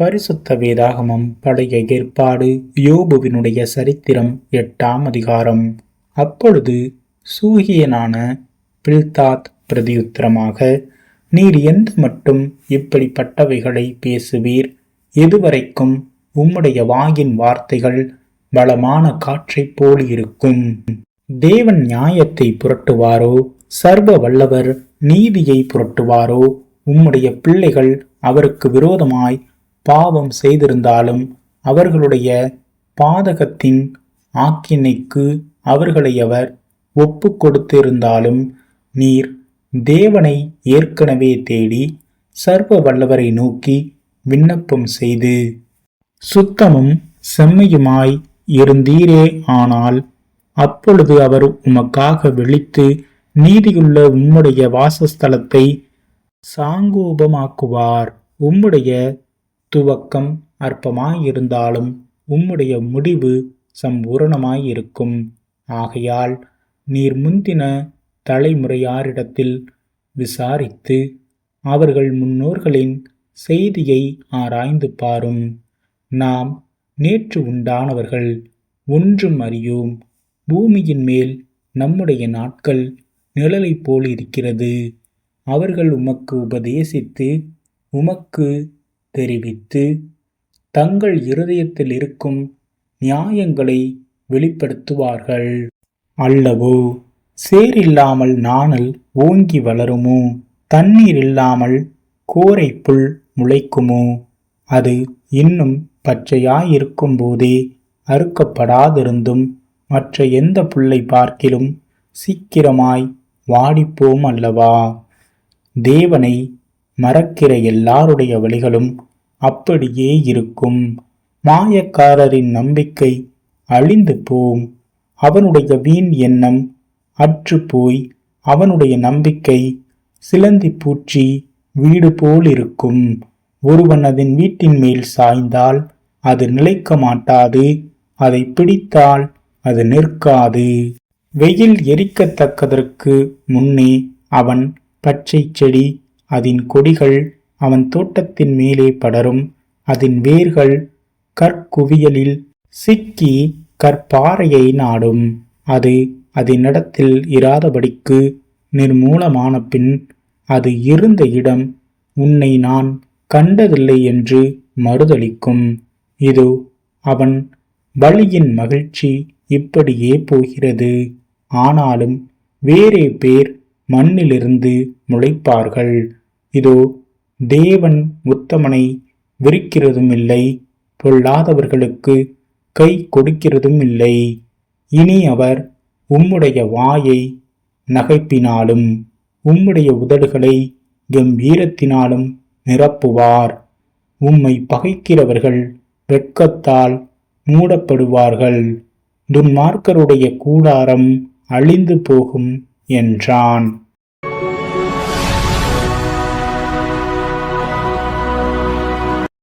பரிசுத்த வேதாகமம் பழைய ஏற்பாடு யோபுவினுடைய சரித்திரம் எட்டாம் அதிகாரம். அப்பொழுது சூகியனான பில்தாத் பிரதியுத்தரமாக நீர் எந்த மட்டும் இப்படிப்பட்டவைகளை பேசுவீர்? எதுவரைக்கும் உம்முடைய வாயின் வார்த்தைகள் பலமான காற்றைப் போல் இருக்கும். தேவன் நியாயத்தை புரட்டுவாரோ? சர்வ வல்லவர் நீதியை புரட்டுவாரோ? உம்முடைய பிள்ளைகள் அவருக்கு விரோதமாய் பாவம் செய்திருந்தாலும் அவர்களுடைய பாதகத்தின் ஆக்கினைக்கு அவர்களை அவர் ஒப்பு கொடுத்திருந்தாலும் நீர் தேவனை ஏற்கனவே தேடி சர்வ வல்லவரை நோக்கி விண்ணப்பம் செய்து சுத்தமும் செம்மையுமாய் இருந்தீரே ஆனால் அப்பொழுது அவர் உமக்காக விழித்து நீதியுள்ள உம்முடைய வாசஸ்தலத்தை சாங்கோபமாக்குவார். உம்முடைய துவக்கம் அற்பமாயிருந்தாலும் உம்முடைய முடிவு சம்பூரணமாயிருக்கும். ஆகையால் நீர் முந்தின தலைமுறையாரிடத்தில் விசாரித்து அவர்கள் முன்னோர்களின் செய்தியை ஆராய்ந்து பாரும். நாம் நேற்று உண்டானவர்கள் ஒன்றும் அறியோம். பூமியின் மேல் நம்முடைய நாட்கள் நிழலைப் போல் இருக்கிறது அவர்கள் உமக்கு உபதேசித்து உமக்கு தெரிவித்து தங்கள் இருதயத்தில் இருக்கும் நியாயங்களை வெளிப்படுத்துவார்கள். அல்லவோ சேரில்லாமல் நாணல் ஓங்கி வளருமோ? தண்ணீர் இல்லாமல் கோரை புல் முளைக்குமோ? அது இன்னும் பச்சையாயிருக்கும் போதே அறுக்கப்படாதிருந்தும் மற்ற எந்த புல்லை பார்க்கிலும் சீக்கிரமாய் வாடிப்போம் அல்லவா? தேவனை மறக்கிற எல்லாருடைய வழிகளும் அப்படியே இருக்கும். மாயக்காரரின் நம்பிக்கை அழிந்து போம். அவனுடைய வீண் எண்ணம் அற்று போய் அவனுடைய நம்பிக்கை சிலந்தி பூச்சி வீடு போல் இருக்கும். ஒருவன் அதன் வீட்டின் மேல் சாய்ந்தால் அது நிலைக்க மாட்டாது. அதை பிடித்தால் அது நிற்காது. வெயில் எரிக்கத்தக்கதற்கு முன்னே அவன் பச்சை செடி அதன் கொடிகள் அவன் தோட்டத்தின் மேலே படரும். அதன் வேர்கள் கற்குவியலில் சிக்கி கற்பாறையை நாடும். அது அதனிடத்தில் இராதபடிக்கு நிர்மூலமான பின் அது இருந்த இடம் உன்னை நான் கண்டதில்லை என்று மறுதளிக்கும். இது அவன் வழியின் மகிழ்ச்சி இப்படியே போகிறது. ஆனாலும் வேறே பேர் மண்ணிலிருந்து முளைப்பார்கள். இதோ தேவன் உத்தமனை விரிக்கிறதும் இல்லை பொல்லாதவர்களுக்கு கை கொடுக்கிறதும் இல்லை இனி அவர் உம்முடைய வாயை நகைப்பினாலும் உம்முடைய உதடுகளை கம்பீரத்தினாலும் நிரப்புவார். உம்மை பகைக்கிறவர்கள் வெட்கத்தால் மூடப்படுவார்கள். துன்மார்க்கருடைய கூடாரம் அழிந்து போகும் என்றான்.